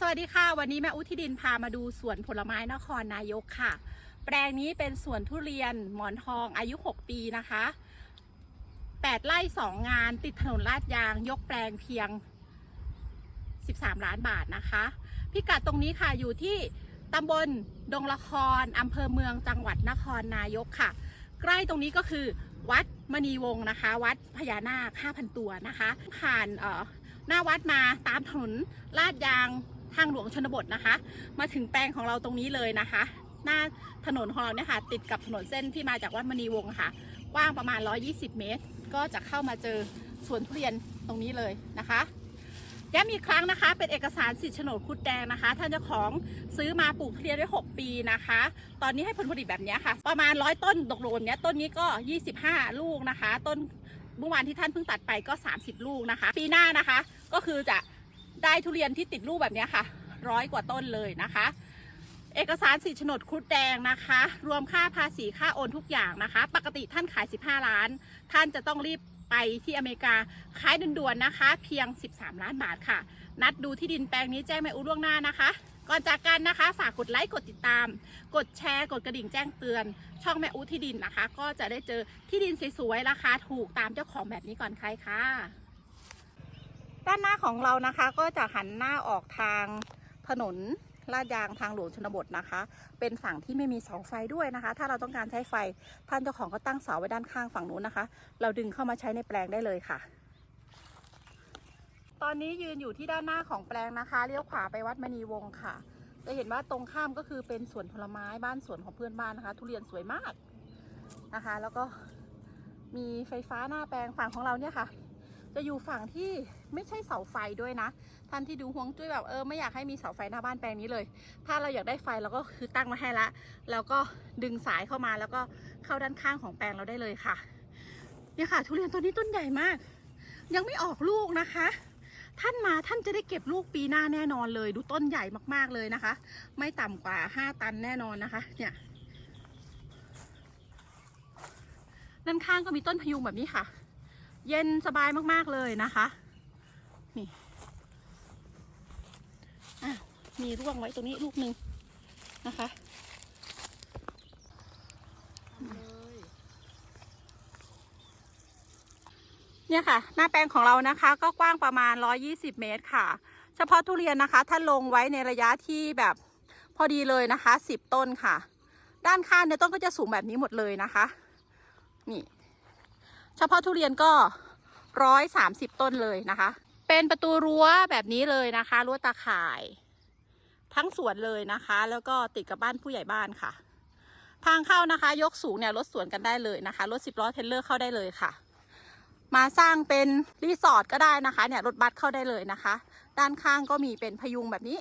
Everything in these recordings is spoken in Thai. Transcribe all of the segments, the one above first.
สวัสดีค่ะ วันนี้แม่อุทิดินพามาดูสวนผลไม้นครนายกค่ะ แปลงนี้เป็นสวนทุเรียนหมอนทองอายุ 6 ปีนะคะ 8 ไร่ 2 งานติดถนนลาดยาง ยกแปลงเพียง 13 ล้านบาทนะคะ พิกัดตรงนี้ค่ะอยู่ที่ตำบลดงละครอำเภอเมืองจังหวัดนครนายกค่ะ ใกล้ตรงนี้ก็คือวัดมณีวงศ์นะคะ วัดพญานาค 5,000 ตัวนะคะ ผ่านเอ่อหน้าวัดมาตามถนนลาดยาง ทางหลวงชนบทนะคะ มาถึงแปลงของเราตรงนี้เลยนะคะ หน้าถนนของเราเนี่ยค่ะติดกับถนนเส้นที่มาจากวัดมณีวงศ์ค่ะ กว้างประมาณ 120 เมตร ก็จะเข้ามาเจอสวนทุเรียนตรงนี้เลยนะคะย้ำอีกครั้งนะคะ เป็นเอกสารสิทธิ์โฉนดคุดแดงนะคะ ท่านเจ้าของซื้อมาปลูกทุเรียนได้ 6 ปีนะคะ ตอนนี้ให้ผลผลิตแบบนี้ค่ะ ประมาณ 100 ต้นดกโลนเนี้ยต้นนี้ก็ 25 ลูกนะคะ ต้นเมื่อวานที่ท่านเพิ่งตัดไปก็ 30 ลูกนะคะ ปีหน้านะคะ ก็คือจะ ได้ทุเรียนที่ติดลูกแบบนี้ค่ะ ร้อยกว่าต้นเลยนะคะ เอกสารสิทธิโฉนดครุฑแดงนะคะ รวมค่าภาษีค่าโอนทุกอย่างนะคะ ปกติท่านขาย 15 ล้าน ท่านจะต้องรีบไปที่อเมริกาขายด่วนๆนะคะ เพียง 13 ล้านบาทค่ะ นัดดูที่ดินแปลงนี้แจ้งแม่อุล่วงหน้านะคะก่อนจากกันนะคะ ฝากกดไลค์กดติดตาม กดแชร์ กดกระดิ่งแจ้งเตือน ช่องแม่อุที่ดินนะคะ ก็จะได้เจอที่ดินสวยๆราคาถูกตามเจ้าของแบบนี้ก่อนใครค่ะ ด้านหน้าของเรานะคะ ก็จะหันหน้าออกทางถนนลาดยางทางหลวงชนบทนะคะ เป็นฝั่งที่ไม่มีเสาไฟด้วยนะคะ ถ้าเราต้องการใช้ไฟท่านเจ้าของก็ตั้งเสาไว้ด้านข้างฝั่งนู้นนะคะ เราดึงเข้ามาใช้ในแปลงได้เลยค่ะ ตอนนี้ยืนอยู่ที่ด้านหน้าของแปลงนะคะเลี้ยวขวาไปวัดมณีวงศ์ค่ะ จะเห็นว่าตรงข้ามก็คือเป็นสวนผลไม้บ้านสวนของเพื่อนบ้านนะคะ ทุเรียนสวยมากนะคะ แล้วก็มีไฟฟ้าหน้าแปลงฝั่งของเราเนี่ยค่ะ จะอยู่ฝั่งที่ไม่ใช่เสาไฟด้วยนะ ท่านที่ดูห่วงจุ้ยแบบเออไม่อยากให้มีเสาไฟหน้าบ้านแปลงนี้เลย ถ้าเราอยากได้ไฟเราก็คือตั้งมาให้ละ แล้วก็ดึงสายเข้ามาแล้วก็เข้าด้านข้างของแปลงเราได้เลยค่ะเนี่ยค่ะทุเรียนต้นนี้ต้นใหญ่มาก ยังไม่ออกลูกนะคะ ท่านมาท่านจะได้เก็บลูกปีหน้าแน่นอนเลย ดูต้นใหญ่มากๆเลยนะคะ ไม่ต่ำกว่า 5 ตันแน่นอนนะคะ เนี่ยด้านข้างก็มีต้นพยุงแบบนี้ค่ะ เย็นสบายมากๆเลยนะคะ นี่มีร่วงไว้ตรงนี้ลูกหนึ่งนะคะเนี่ยค่ะ หน้าแปลงของเรานะคะก็กว้างประมาณ 120 เมตรค่ะ เฉพาะทุเรียนนะคะท่านลงไว้ในระยะที่แบบพอดีเลยนะคะ 10 ต้นค่ะ ด้านข้างเนี่ยต้นก็จะสูงแบบนี้หมดเลยนะคะ นี่ เฉพาะทุเรียนก็ร้อยสามสิบต้นเลยนะคะ เป็นประตูรั้วแบบนี้เลยนะคะรั้วตาข่าย ทั้งสวนเลยนะคะ แล้วก็ติดกับบ้านผู้ใหญ่บ้านค่ะ ทางเข้านะคะ ยกสูงเนี่ยรถสวนกันได้เลยนะคะรถสิบล้อเทรลเลอร์เข้าได้เลยค่ะ มาสร้างเป็นรีสอร์ทก็ได้นะคะเนี่ยรถบัสเข้าได้เลยนะคะ ด้านข้างก็มีเป็นพยุงแบบนี้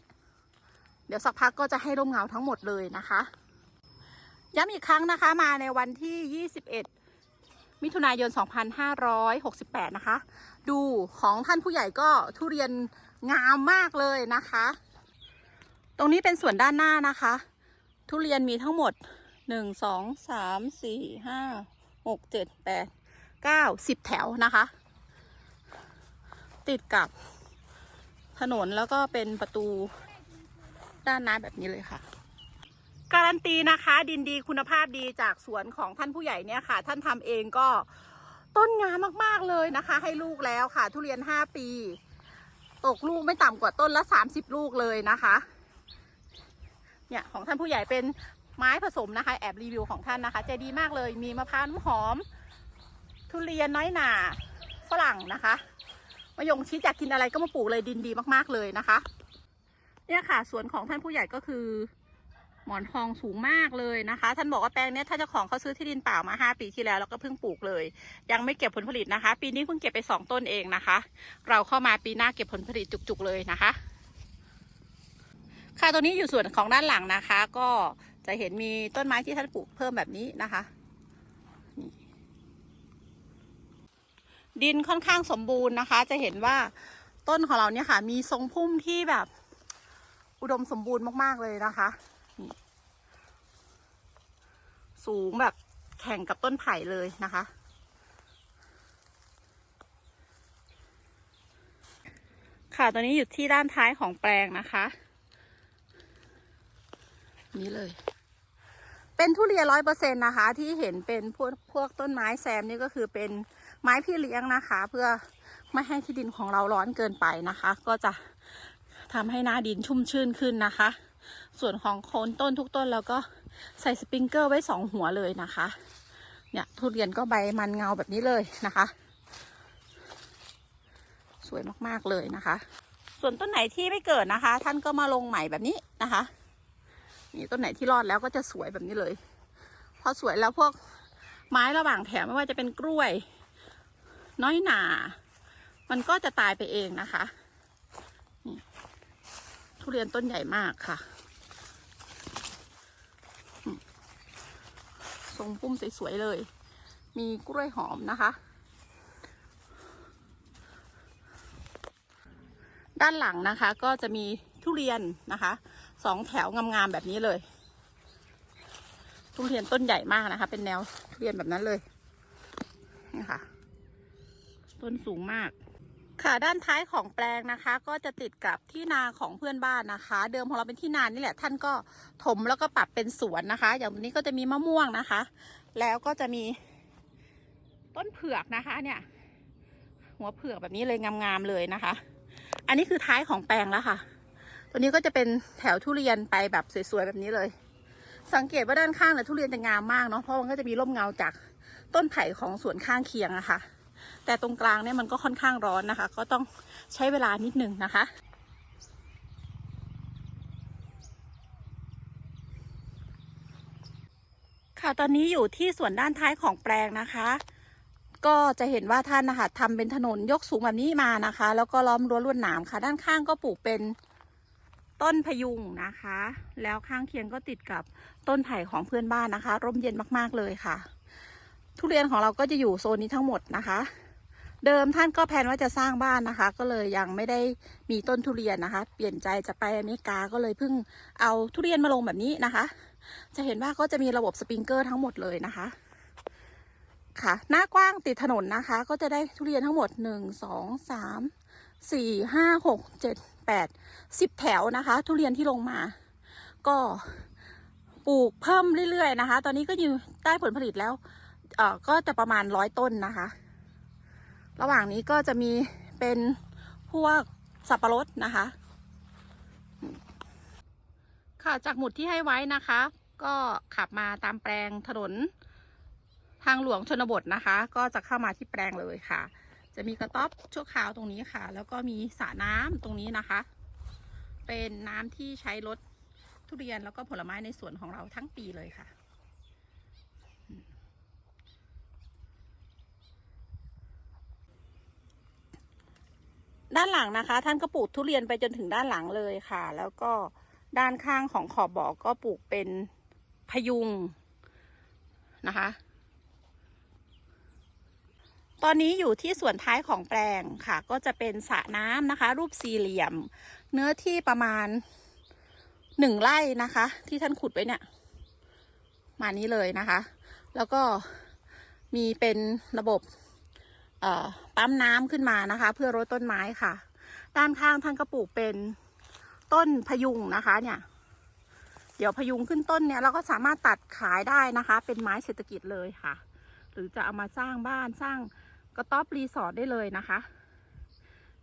เดี๋ยวสักพักก็จะให้ร่มเงาทั้งหมดเลยนะคะย้ำอีกครั้งนะคะมาในวันที่ 21 มิถุนายน 2568 นะคะ ดูของท่านผู้ใหญ่ก็ทุเรียนงามมากเลยนะคะ ตรงนี้เป็นส่วนด้านหน้านะคะ ทุเรียนมีทั้งหมด 1 2 3 4 5 6 7 8 9 10 แถวนะคะ ติดกับถนนแล้วก็เป็นประตูด้านหน้าแบบนี้เลยค่ะ การันตีนะคะดินดีคุณภาพดีจากสวนของท่านผู้ใหญ่เนี่ยค่ะ ท่านทำเองก็ต้นงามมากๆเลยนะคะ ให้ลูกแล้วค่ะ ทุเรียน 5 ปี ตกลูกไม่ต่ำกว่าต้นละ 30 ลูกเลยนะคะเนี่ยของท่านผู้ใหญ่เป็นไม้ผสมนะคะ แอบรีวิวของท่านนะคะใจดีมากเลยมีมะพร้าวน้ำหอม ทุเรียนน้อยหนาฝรั่งนะคะมะยงชิดอยากกินอะไรก็มาปลูกเลยดินดีมากๆเลยนะคะ เนี่ยค่ะสวนของท่านผู้ใหญ่ก็คือ หมอนทองสูงมากเลยนะคะ ท่านบอกว่าแปลงนี้ท่านเจ้าของเขาซื้อที่ดินเปล่ามาห้าปีที่แล้วแล้วก็เพิ่งปลูกเลย ยังไม่เก็บผลผลิตนะคะ ปีนี้เพิ่งเก็บไปสองต้นเองนะคะ เราเข้ามาปีหน้าเก็บผลผลิตจุกๆเลยนะคะ ค่ะตัวนี้อยู่ส่วนของด้านหลังนะคะ ก็จะเห็นมีต้นไม้ที่ท่านปลูกเพิ่มแบบนี้นะคะดินค่อนข้างสมบูรณ์นะคะ จะเห็นว่าต้นของเราเนี่ยค่ะ มีทรงพุ่มที่แบบอุดมสมบูรณ์มาก ๆ เลยนะคะ สูงแบบแข่งกับต้นไผ่เลยนะคะ ค่ะตอนนี้อยู่ที่ด้านท้ายของแปลงนะคะ นี้เลย เป็นทุเรียนร้อยเปอร์เซ็นต์นะคะ ที่เห็นเป็นพวกพวกต้นไม้แซมนี่ก็คือเป็นไม้พี่เลี้ยงนะคะ เพื่อไม่ให้ที่ดินของเราร้อนเกินไปนะคะ ก็จะทำให้หน้าดินชุ่มชื่นขึ้นนะคะ ส่วนของโคนต้นทุกต้นเราก็ใส่สปริงเกอร์ไว้สองหัวเลยนะคะ เนี่ยทุเรียนก็ใบมันเงาแบบนี้เลยนะคะ สวยมากๆเลยนะคะ ส่วนต้นไหนที่ไม่เกิดนะคะ ท่านก็มาลงใหม่แบบนี้นะคะ นี่ต้นไหนที่รอดแล้วก็จะสวยแบบนี้เลย พอสวยแล้วพวกไม้ระหว่างแถวไม่ว่าจะเป็นกล้วย น้อยหนา มันก็จะตายไปเองนะคะทุเรียนต้นใหญ่มากค่ะอืม ทรงพุ่มสวยๆเลย มีกล้วยหอมนะคะ ด้านหลังนะคะก็จะมีทุเรียนนะคะสองแถวงามๆแบบนี้เลย ทุเรียนต้นใหญ่มากนะคะ เป็นแนวทุเรียนแบบนั้นเลยนี่ค่ะ ต้นสูงมาก ค่ะด้านท้ายของแปลงนะคะ ก็จะติดกับที่นาของเพื่อนบ้านนะคะ เดิมของเราเป็นที่นานี่แหละ ท่านก็ถมแล้วก็ปรับเป็นสวนนะคะ อย่างตรงนี้ก็จะมีมะม่วงนะคะ แล้วก็จะมีต้นเผือกนะคะ เนี่ย หัวเผือกแบบนี้เลยงามๆเลยนะคะ อันนี้คือท้ายของแปลงแล้วค่ะ ตัวนี้ก็จะเป็นแถวทุเรียนไปแบบสวยๆแบบนี้เลย สังเกตว่าด้านข้างเนี่ยทุเรียนจะงามมากเนาะเพราะมันก็จะมีร่มเงาจากต้นไผ่ของสวนข้างเคียงอะค่ะ แต่ตรงกลางเนี่ยมันก็ค่อนข้างร้อนนะคะ ก็ต้องใช้เวลานิดนึงนะคะค่ะตอนนี้อยู่ที่ส่วนด้านท้ายของแปลงนะคะ ก็จะเห็นว่าท่านนะคะทำเป็นถนนยกสูงแบบนี้มานะคะ แล้วก็ล้อมรั้วลวดหนามค่ะ ด้านข้างก็ปลูกเป็นต้นพยุงนะคะ แล้วข้างเคียงก็ติดกับต้นไผ่ของเพื่อนบ้านนะคะ ร่มเย็นมากๆเลยค่ะ ทุเรียนของเราก็จะอยู่โซนนี้ทั้งหมดนะคะ เดิมท่านก็แพลนว่าจะสร้างบ้านนะคะ ก็เลยยังไม่ได้มีต้นทุเรียนนะคะ เปลี่ยนใจจะไปอเมริกาก็เลยเพิ่งเอาทุเรียนมาลงแบบนี้นะคะ จะเห็นว่าก็จะมีระบบสปริงเกอร์ทั้งหมดเลยนะคะ ค่ะ หน้ากว้างติดถนนนะคะ ก็จะได้ทุเรียนทั้งหมดหนึ่งสองสามสี่ห้าหกเจ็ดแปดสิบแถวนะคะ ทุเรียนที่ลงมา ก็ปลูกเพิ่มเรื่อยๆนะคะ ตอนนี้ก็อยู่ได้ผลผลิตแล้ว เอ่อก็จะประมาณร้อยต้นนะคะ ระหว่างนี้ก็จะมีเป็นพวกสับปะรดนะคะ ค่ะจากหมุดที่ให้ไว้นะคะ ก็ขับมาตามแปลงถนนทางหลวงชนบทนะคะ ก็จะเข้ามาที่แปลงเลยค่ะ จะมีกระต๊อบชั่วคราวตรงนี้ค่ะ แล้วก็มีสระน้ำตรงนี้นะคะ เป็นน้ำที่ใช้ลดทุเรียนแล้วก็ผลไม้ในสวนของเราทั้งปีเลยค่ะ ด้านหลังนะคะ ท่านก็ปลูกทุเรียนไปจนถึงด้านหลังเลยค่ะ แล้วก็ด้านข้างของขอบบ่อก็ปลูกเป็นพยุงนะคะ ตอนนี้อยู่ที่ส่วนท้ายของแปลงค่ะ ก็จะเป็นสระน้ำนะคะ รูปสี่เหลี่ยม เนื้อที่ประมาณหนึ่งไร่นะคะ ที่ท่านขุดไว้เนี่ย มานี้เลยนะคะ แล้วก็มีเป็นระบบ ปั๊มน้ำขึ้นมานะคะ เพื่อรดต้นไม้ค่ะ ด้านข้างท่านก็ปลูกเป็นต้นพยุงนะคะ เนี่ย เดี๋ยวพยุงขึ้นต้นเนี่ยเราก็สามารถตัดขายได้นะคะ เป็นไม้เศรษฐกิจเลยค่ะ หรือจะเอามาสร้างบ้านสร้างกระต๊อบรีสอร์ทได้เลยนะคะ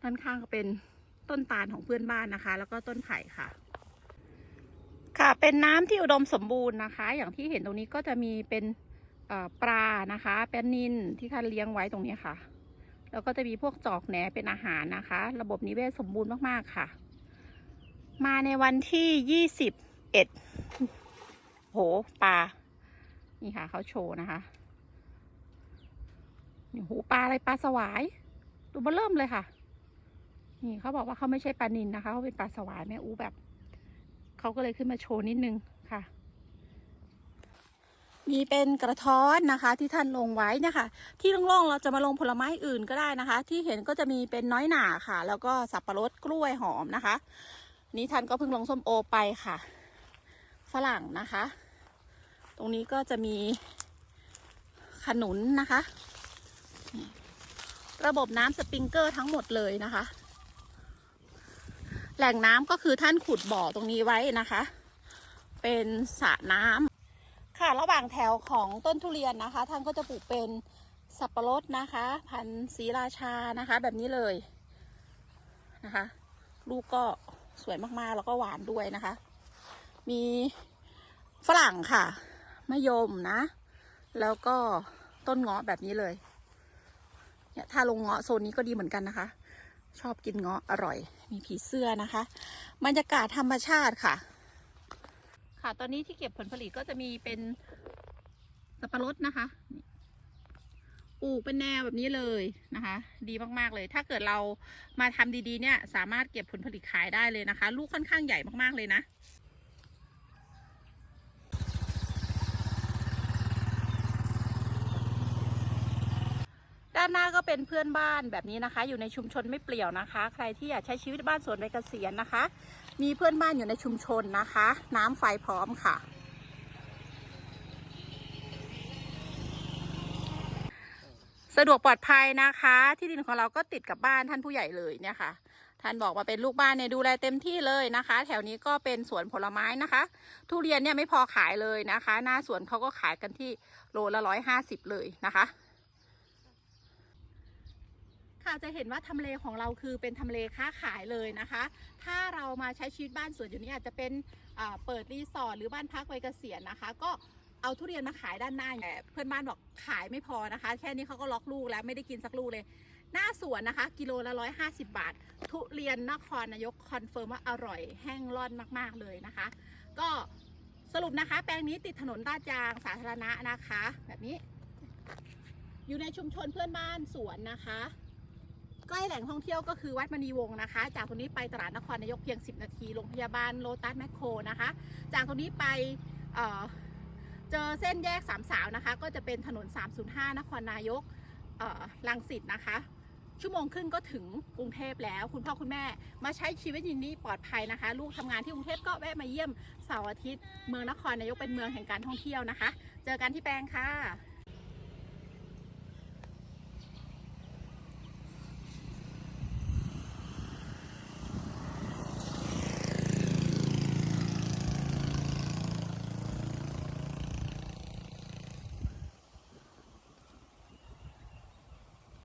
ด้านข้างก็เป็นต้นตาลของเพื่อนบ้านนะคะ แล้วก็ต้นไผ่ค่ะ ค่ะเป็นน้ำที่อุดมสมบูรณ์นะคะ อย่างที่เห็นตรงนี้ก็จะมีเป็น ปลานะคะ เป็นนินที่ท่านเลี้ยงไว้ตรงนี้ค่ะ แล้วก็จะมีพวกจอกแหนเป็นอาหารนะคะ ระบบนิเวศสมบูรณ์มากๆค่ะ มาในวันที่ยี่สิบเอ็ดโหปลา นี่ค่ะเขาโชว์นะคะนี่หูปลาอะไรปลาสวายดูมาเริ่มเลยค่ะ นี่เขาบอกว่าเขาไม่ใช่ปลานินนะคะเขาเป็นปลาสวายแม่อูแบบเขาก็เลยขึ้นมาโชว์นิดนึงค่ะ มีเป็นกระท้อนนะคะที่ท่านลงไว้นี่ยค่ะที่โล่งๆเราจะมาลงผลไม้อื่นก็ได้นะคะ ที่เห็นก็จะมีเป็นน้อยหน่าค่ะ แล้วก็สับปะรดกล้วยหอมนะคะ นี่ท่านก็เพิ่งลงส้มโอไปค่ะ ฝรั่งนะคะ ตรงนี้ก็จะมีขนุนนะคะ ระบบน้ำสปริงเกอร์ทั้งหมดเลยนะคะ แหล่งน้ำก็คือท่านขุดบ่อตรงนี้ไว้นะคะ เป็นสระน้ำ ค่ะ ระหว่างแถวของต้นทุเรียนนะคะ ท่านก็จะปลูกเป็นสับปะรดนะคะ พันธุ์ศรีราชานะคะ แบบนี้เลยนะคะ ลูกก็สวยมากๆแล้วก็หวานด้วยนะคะ มีฝรั่งค่ะมะยมนะ แล้วก็ต้นเงาะแบบนี้เลยเนี่ยถ้าลงเงาะโซนนี้ก็ดีเหมือนกันนะคะ ชอบกินเงาะอร่อย มีผีเสื้อนะคะ บรรยากาศธรรมชาติค่ะ ค่ะ ตอนนี้ที่เก็บผลผลิตก็จะมีเป็นสับปะรดนะคะปลูกเป็นแนวแบบนี้เลยนะคะ ดีมากๆเลย ถ้าเกิดเรามาทำดีๆ เนี่ย สามารถเก็บผลผลิตขายได้เลยนะคะ ลูกค่อนข้างใหญ่มากๆเลยนะด้านหน้าก็เป็นเพื่อนบ้านแบบนี้นะคะ อยู่ในชุมชนไม่เปลี่ยวนะคะ ใครที่อยากใช้ชีวิตบ้านสวนวัยเกษียณนะคะ มีเพื่อนบ้านอยู่ในชุมชนนะคะ น้ำไฟพร้อมค่ะ สะดวกปลอดภัยนะคะ ที่ดินของเราก็ติดกับบ้านท่านผู้ใหญ่เลยเนี่ยค่ะ ท่านบอกว่าเป็นลูกบ้านเนี่ยดูแลเต็มที่เลยนะคะ แถวนี้ก็เป็นสวนผลไม้นะคะ ทุเรียนเนี่ยไม่พอขายเลยนะคะ หน้าสวนเขาก็ขายกันที่โลละร้อยห้าสิบเลยนะคะ ค่ะจะเห็นว่าทำเลของเราคือเป็นทำเลค้าขายเลยนะคะ ถ้าเรามาใช้ชีวิตบ้านสวนอยู่นี้อาจจะเป็นเปิดรีสอร์ทหรือบ้านพักไวัยเกษียณนะคะ ก็เอาทุเรียนมาขายด้านหน้าแต่เพื่อนบ้านบอกขายไม่พอนะคะ แค่นี้เขาก็ล็อกลูกแล้วไม่ได้กินสักลูกเลย หน้าสวนนะคะ กิโลละร้อยห้าสิบบาท ทุเรียนนครนายกคอนเฟิร์มว่าอร่อยแห้งร่อนมากๆเลยนะคะ ก็สรุปนะคะ แปลงนี้ติดถนนลาดยางสาธารณะนะคะ แบบนี้ อยู่ในชุมชนเพื่อนบ้านสวนนะคะ ล้แหล่งท่องเที่ยวก็คือวัดมณีวงศ์นะคะ จากตรงนี้ไปตลาดนครนายกเพียง 10 นาที โรงพยาบาลโลตัสแมคโครนะคะ จากตรงนี้ไปเเจอเส้นแยกสามสาวนะคะ ก็จะเป็นถนน 305 นครนายกลังสิตนะคะ ชั่วโมงครึ่งก็ถึงกรุงเทพแล้ว คุณพ่อคุณแม่มาใช้ชีวิตย่างนี้ปลอดภัยนะคะ ลูกทำงานที่กรุงเทพก็แวะมาเยี่ยมเสาร์อาทิตย์ เมืองนครนายกเป็นเมืองแห่งการท่องเที่ยวนะคะ เจอกันที่แปลงค่ะ